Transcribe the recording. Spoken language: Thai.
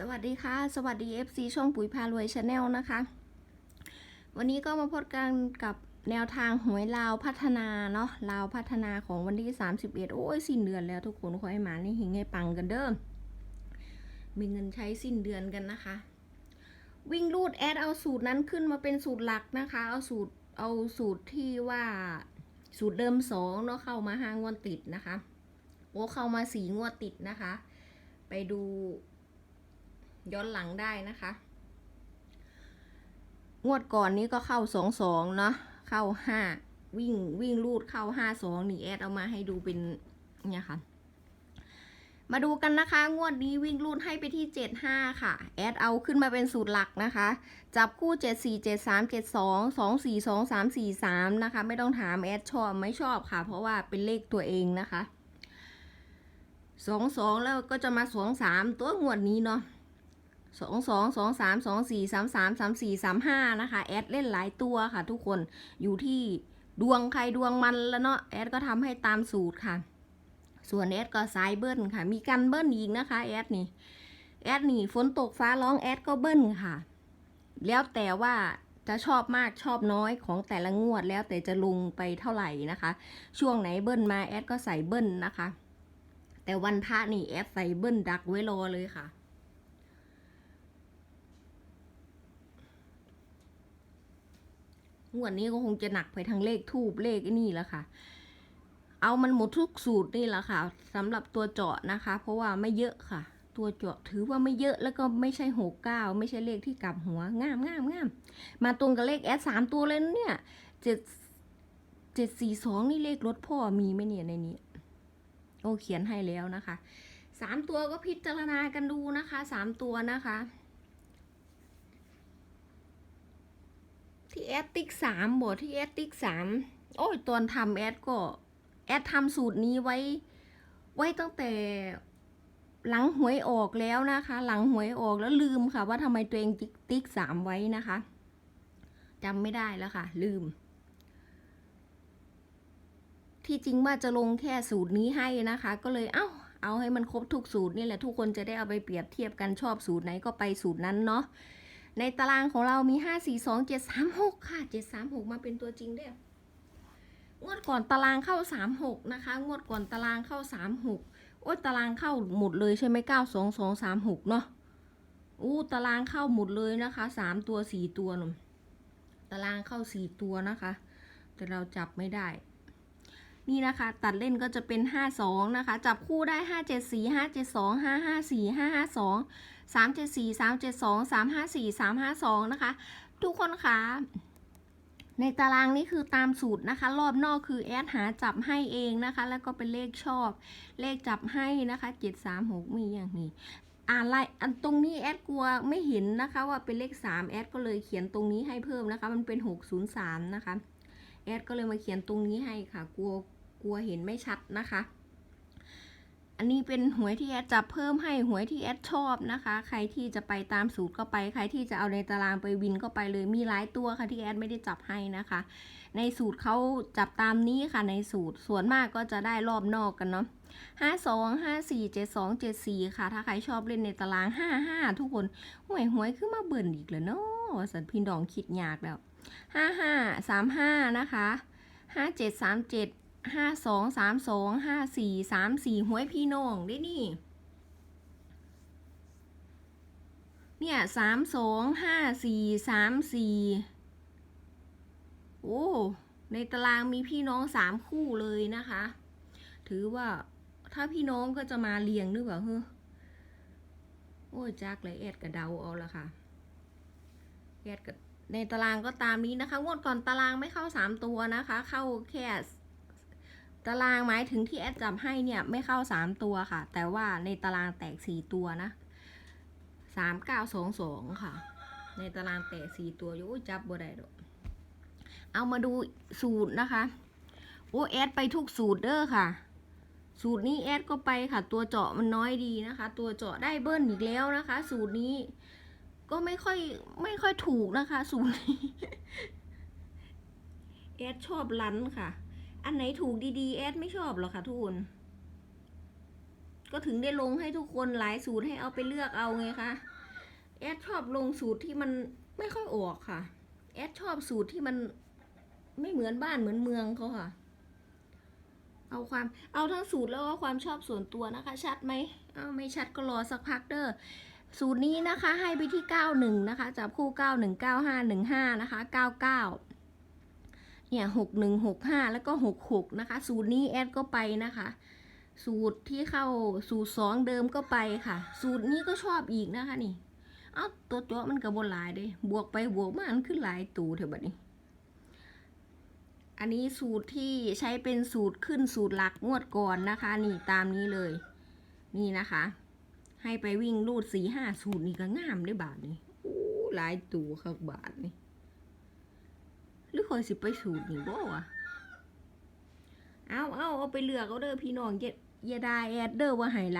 สวัสดีค่ะ สวัสดี FC ช่องปุ๋ยพารวยชาแนลนะคะ วันนี้ก็มาพบกันกับแนวทางหวยลาวพัฒนาเนาะลาวพัฒนาของวันที่ 31 โอ้ยสิ้นเดือนแล้วทุกคนขอให้หมานี่หิงให้ปังกันเด้อมีเงินใช้สิ้นเดือนกันนะคะ วิ่งรูดแอดเอาสูตรนั้นขึ้นมาเป็นสูตรหลักนะคะ เอาสูตรเอาสูตรที่ว่าสูตรเดิมสองเนาะเข้ามาห้างวดติดนะคะโอ้เข้ามาสีงวดติดนะคะ ไปดู ย้อนหลังได้นะคะ งวดก่อนนี้ก็เข้าสองสองเนาะเข้าห้าวิ่งวิ่งรูดเข้าห้าสองนี่แอดเอามาให้ดูเป็นเนี่ยค่ะมาดูกันนะคะ งวดนี้วิ่งรูดให้ไปที่เจ็ดห้าค่ะ แอดเอาขึ้นมาเป็นสูตรหลักนะคะ จับคู่เจ็ดสี่เจ็ดสามเจ็ดสองสองสี่สองสามสี่สามนะคะ ไม่ต้องถามแอดชอบไม่ชอบค่ะ เพราะว่าเป็นเลขตัวเองนะคะสองสองแล้วก็จะมาสองสามตัวงวดนี้เนาะ สองสองสองสามสองสี่สามสามสามสี่สามห้านะคะ แอดเล่นหลายตัวค่ะ ทุกคนอยู่ที่ดวงใครดวงมันแล้วเนาะแอดก็ทำให้ตามสูตรค่ะ ส่วนแอดก็สายเบิ้ลค่ะ มีกันเบิ้ลอีกนะคะแอดนี่แอดนี่ฝนตกฟ้าร้องแอดก็เบิ้ลค่ะ แล้วแต่ว่าจะชอบมากชอบน้อยของแต่ละงวดแล้วแต่จะลงไปเท่าไหร่นะคะ ช่วงไหนเบิ้ลมาแอดก็ใส่เบิ้ลนะคะ แต่วันพระนี่แอดใส่เบิ้ลดักไว้รอเลยค่ะ งวดนี้ก็คงจะหนักไปทางเลขทูบเลขนี่แหละค่ะ เอามันหมดทุกสูตรนี่แหละค่ะสำหรับตัวเจาะนะคะ เพราะว่าไม่เยอะค่ะ ตัวเจาะถือว่าไม่เยอะแล้วก็ไม่ใช่หกเก้าไม่ใช่เลขที่กลับหัวงามงามงามมาตรงกับเลขแอดสามตัวเลยเนี่ยเจ็ดเจ็ดสี่สองนี่เลขรถพ่อมีไหมเนี่ยในนี้โอ้เขียนให้แล้วนะคะสามตัวก็พิจารณากันดูนะคะสามตัวนะคะ ที่แอดติ๊กสามบทที่แอดติ๊กสามโอ้ยตอนทำแอดก็แอดทำสูตรนี้ไว้ ไว้ตั้งแต่หลังหวยออกแล้วนะคะ หลังหวยออกแล้วลืมค่ะ ว่าทำไมตัวเองติ๊กติกสามไว้นะคะจำไม่ได้แล้วค่ะ ลืม ที่จริงว่าจะลงแค่สูตรนี้ให้นะคะ ก็เลยเอ้าเอาให้มันครบทุกสูตรนี่แหละทุกคนจะได้เอาไปเปรียบเทียบกันชอบสูตรไหนก็ไปสูตรนั้นเนาะ ในตารางของเรามีห้าสี่สองเจ็ดสามหกค่ะเจ็ดสามาเป็นตัวจริงด้วยงวดก่อนตารางเข้าสามหกนะคะ งวดก่อนตารางเข้าสามหกโอ้ยตารางเข้าหมดเลยใช่ไหมเก้าสองสองสามหกเนาะอู้ตารางเข้าหมดเลยนะคะสามตัวสี่ตัวหนุ่มตารางเข้าสี่ตัวนะคะ แต่เราจับไม่ได้ นี่นะคะ ตัดเล่นก็จะเป็นห้าสองนะคะ จับคู่ได้ห้าเจ็ดสี่ห้าเจ็ดสองห้าห้าสี่ห้าห้าสองสามเจ็ดสี่สามเจ็ดสองสามห้าสี่สามห้าสองนะคะ ทุกคนคะในตารางนี้คือตามสูตรนะคะ รอบนอกคือแอดหาจับให้เองนะคะ แล้วก็เป็นเลขชอบ เลขจับให้นะคะเจ็ดสามหกมีอย่างนี้อ่านไลอันตรงนี้แอดกลัวไม่เห็นนะคะว่าเป็นเลขสามแอดก็เลยเขียนตรงนี้ให้เพิ่มนะคะ มันเป็นหกศูนย์สามนะคะแอดก็เลยมาเขียนตรงนี้ให้ค่ะกลัว ลัวเห็นไม่ชัดนะคะ อันนี้เป็นหวยที่แอดจับเพิ่มให้หวยที่แอดชอบนะคะ ใครที่จะไปตามสูตรก็ไป ใครที่จะเอาในตารางไปวินก็ไปเลย มีหลายตัวค่ะที่แอดไม่ได้จับให้นะคะ ในสูตรเขาจับตามนี้ค่ะในสูตร ส่วนมากก็จะได้รอบนอกกันเนาะห้าสองห้าสี่เจ็ดสองเจ็ดสี่ค่ะ ถ้าใครชอบเล่นในตารางห้าห้าทุกคนหวยหวยขึ้นมาเบิ่นอีกแล้วเนาะสันพี่ดองคิดยากแล้วห้าห้าสามห้านะคะห้าเจ็ดสามเจ็ด ห้าสองสามสองห้าสี่สามสี่หวยพี่น้องได้นี่ เนี่ยสามสองห้าสี่สามสี่โอ้ ในตารางมีพี่น้องสามคู่เลยนะคะ ถือว่าถ้าพี่น้องก็จะมาเรียงหรือเปล่าเฮ้อโอ้จักเลยแอดกับเดาเอาละค่ะแอดกับในตารางก็ตามนี้นะคะ งวดก่อนตารางไม่เข้าสามตัวนะคะ เข้าแค่ ตารางหมายถึงที่แอดจับให้เนี่ยไม่เข้าสามตัวค่ะ แต่ว่าในตารางแตกสี่ตัวนะสามเก้าสองสองค่ะ ในตารางแตกสี่ตัวโอ้ยจับบ่ได้ดอกเอามาดูสูตรนะคะโอ้แอดไปทุกสูตรเด้อค่ะ สูตรนี้แอดก็ไปค่ะ ตัวเจาะมันน้อยดีนะคะ ตัวเจาะได้เบิ้ลอีกแล้วนะคะ สูตรนี้ก็ไม่ค่อยไม่ค่อยถูกนะคะ สูตรนี้แอดชอบลันค่ะ อันไหนถูกดีๆแอดไม่ชอบหรอคะทุกคนก็ถึงได้ลงให้ทุกคนหลายสูตรให้เอาไปเลือกเอาไงคะแอดชอบลงสูตรที่มันไม่ค่อยออกค่ะ แอดชอบสูตรที่มันไม่เหมือนบ้านเหมือนเมืองเขาค่ะ เอาความ เอาทั้งสูตรแล้วก็ความชอบส่วนตัวนะคะ ชัดไหมเอาไม่ชัดก็รอสักพักเด้อ สูตรนี้นะคะให้ไปที่ 91 นะคะ จับคู่ 91 95 15 นะคะ 99 เนี่ย61 65แล้วก็66นะคะ สูตรนี้แอดก็ไปนะคะ สูตรที่เข้าสูตรสองเดิมก็ไปค่ะ สูตรนี้ก็ชอบอีกนะคะนี่ เอ้าตัวเจาะมันกับบนหลายเด้บวกไปบวกมามันขึ้นหลายตูเถอะบัดนี้ อันนี้สูตรที่ใช้เป็นสูตรขึ้นสูตรหลักงวดก่อนนะคะ นี่ตามนี้เลย นี่นะคะ ให้ไปวิ่งรูดสี่ห้าสูตรนี่ก็งามได้บาทนี่โอ้หลายตูครับบาทนี่ รือคอยสิไปสูตรนี่บ่วะเอาเอาเอาไปเลือกเอาเด้อพี่น้องเย่าอย่าได้แอดเด้อว่าให้